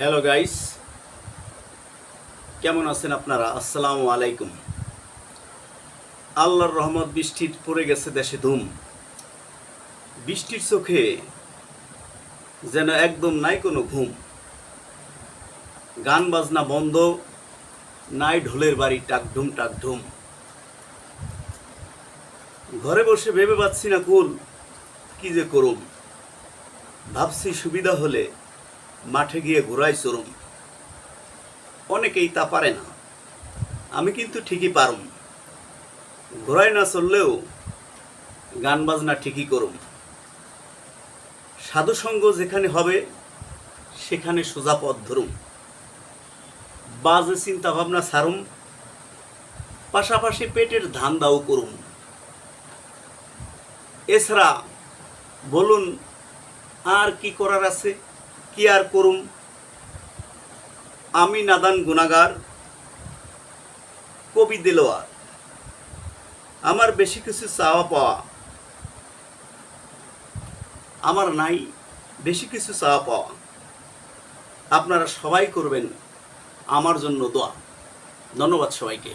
Hello guys কেমন আছেন আপনারা? আসসালামু আলাইকুম। আল্লাহর রহমত বৃষ্টির পড়ে গেছে দেশে ধুম। বৃষ্টির চোখে যেন একদম নাই কোনো ঘুম। গান বাজনা বন্ধ, নাই ঢোলের বাড়ি টাকঢুম টাকঢুম ঘরে বসে ভেবে পাচ্ছি না কুল কি যে করুম। ভাবছি সুবিধা হলে মাঠে গিয়ে ঘোরাই চরুম অনেকেই তা পারে না। আমি কিন্তু ঠিকই পারুম। ঘোরায় না চললেও গান বাজনা ঠিকই করুম। সাধুসঙ্গ যেখানে হবে, সেখানে সোজা পথ ধরুম। বাজে চিন্তা ভাবনা ছাড়ুম। পাশাপাশি পেটের ধান দাও করুম। এছাড়া বলুন, আর কি করার আছে? কি আর করুম? আমি নাদান গুনাগার কবি দিলোয়ার। আমার বেশি কিছু চাওয়া পাওয়া, আমার নাই বেশি কিছু চাওয়া পাওয়া। আপনারা সবাই করবেন আমার জন্য দোয়া। ধন্যবাদ সবাইকে।